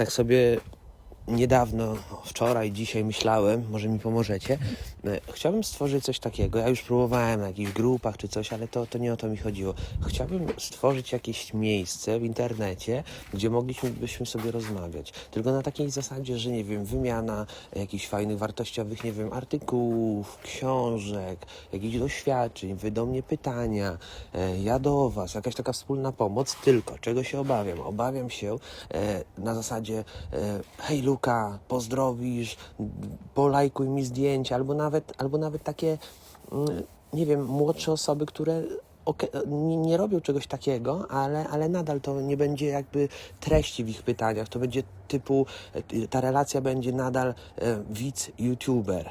tak sobie niedawno, wczoraj, dzisiaj myślałem, może mi pomożecie. E, Chciałbym stworzyć coś takiego. Ja już próbowałem na jakichś grupach czy coś, ale to, to nie o to mi chodziło. Chciałbym stworzyć jakieś miejsce w internecie, gdzie moglibyśmy sobie rozmawiać. Tylko na takiej zasadzie, że nie wiem, wymiana jakichś fajnych, wartościowych, nie wiem, artykułów, książek, jakichś doświadczeń, wy do mnie pytania, e, ja do was, jakaś taka wspólna pomoc. Tylko czego się obawiam? Obawiam się e, na zasadzie hej Luka, pozdrowisz, polajkuj mi zdjęcia, albo nawet, albo nawet takie, mm, nie wiem, młodsze osoby, które nie, nie robią czegoś takiego, ale, ale nadal to nie będzie jakby treści w ich pytaniach. To będzie typu, ta relacja będzie nadal e, widz, youtuber.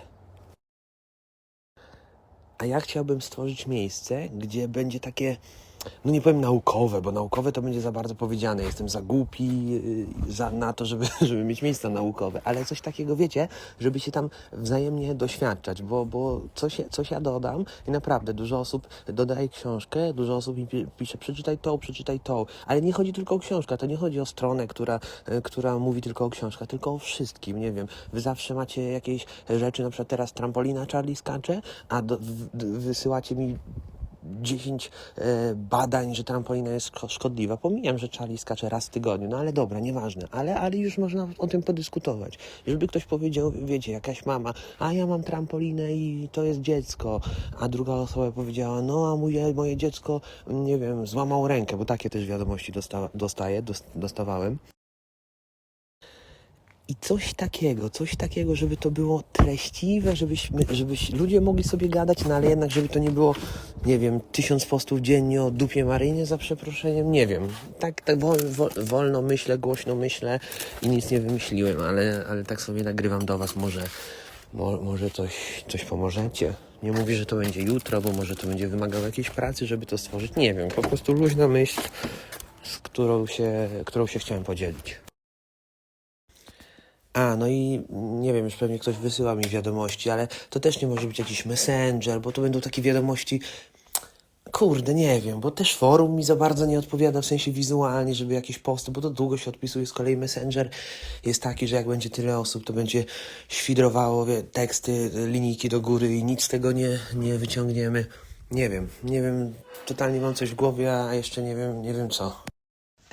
A ja chciałbym stworzyć miejsce, gdzie będzie takie, no nie powiem naukowe, bo naukowe to będzie za bardzo powiedziane. Jestem za głupi yy, za, na to, żeby, żeby mieć miejsca naukowe, ale coś takiego, wiecie, żeby się tam wzajemnie doświadczać, bo, bo coś, coś ja dodam i naprawdę dużo osób dodaje książkę, dużo osób mi pi- pisze, przeczytaj tą, przeczytaj tą, ale nie chodzi tylko o książkę, to nie chodzi o stronę, która, y, która mówi tylko o książkach, tylko o wszystkim, nie wiem. Wy zawsze macie jakieś rzeczy, na przykład teraz trampolina Charlie skacze, a do, w, wysyłacie mi 10 e, badań, że trampolina jest szko- szkodliwa. Pomijam, że Charlie skacze raz w tygodniu, no ale dobra, nieważne. Ale, ale już można o tym podyskutować. Żeby ktoś powiedział, wiecie, jakaś mama, a ja mam trampolinę i to jest dziecko, a druga osoba powiedziała, no a moje, moje dziecko, nie wiem, złamało rękę, bo takie też wiadomości dosta, dostaję, dos, dostawałem. I coś takiego, coś takiego, żeby to było treściwe, żebyśmy, żebyś ludzie mogli sobie gadać, no ale jednak, żeby to nie było, nie wiem, tysiąc postów dziennie o dupie Marynie za przeproszeniem, nie wiem. Tak, tak wol, wol, wolno myślę, głośno myślę i nic nie wymyśliłem, ale, ale tak sobie nagrywam do was, może, mo, może coś, coś pomożecie. Nie mówię, że to będzie jutro, bo może to będzie wymagało jakiejś pracy, żeby to stworzyć. Nie wiem, po prostu luźna myśl, z którą się, którą się chciałem podzielić. A, no i nie wiem, już pewnie ktoś wysyła mi wiadomości, ale to też nie może być jakiś messenger, bo to będą takie wiadomości. Kurde, nie wiem, bo też forum mi za bardzo nie odpowiada w sensie wizualnie, żeby jakieś posty, bo to długo się odpisuje. Z kolei Messenger jest taki, że jak będzie tyle osób, to będzie świdrowało wie, teksty, linijki do góry i nic z tego nie, nie wyciągniemy. Nie wiem, nie wiem, totalnie mam coś w głowie, a jeszcze nie wiem, nie wiem co.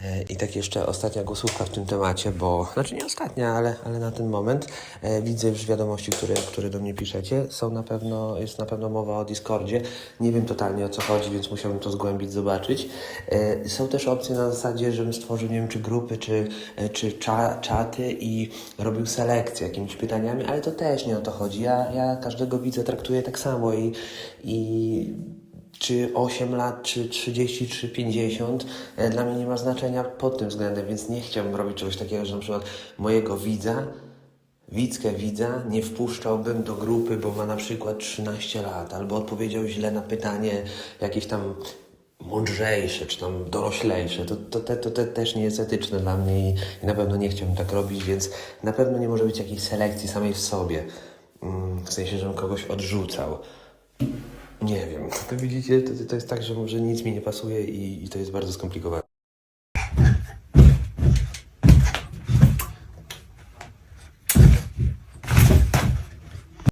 E, I tak jeszcze ostatnia głosówka w tym temacie, bo, znaczy nie ostatnia, ale, ale na ten moment e, widzę już wiadomości, które, które do mnie piszecie. Są na pewno, jest na pewno mowa o Discordzie. Nie wiem totalnie o co chodzi, więc musiałbym to zgłębić, zobaczyć. E, są też opcje na zasadzie, żebym stworzył, nie wiem, czy grupy, czy, e, czy cza, czaty i robił selekcję jakimiś pytaniami, ale to też nie o to chodzi. Ja, ja każdego widza traktuję tak samo i, i czy 8 lat, czy 30, czy 50, e, dla mnie nie ma znaczenia pod tym względem, więc nie chciałbym robić czegoś takiego, że na przykład mojego widza, widzkę widza nie wpuszczałbym do grupy, bo ma na przykład 13 lat, albo odpowiedział źle na pytanie jakieś tam mądrzejsze, czy tam doroślejsze. To, to, te, to, te też nie jest etyczne dla mnie i, i na pewno nie chciałbym tak robić, więc na pewno nie może być jakiejś selekcji samej w sobie. Mm, W sensie, żebym kogoś odrzucał. Nie wiem. To widzicie, to, to jest tak, że może nic mi nie pasuje i, i to jest bardzo skomplikowane.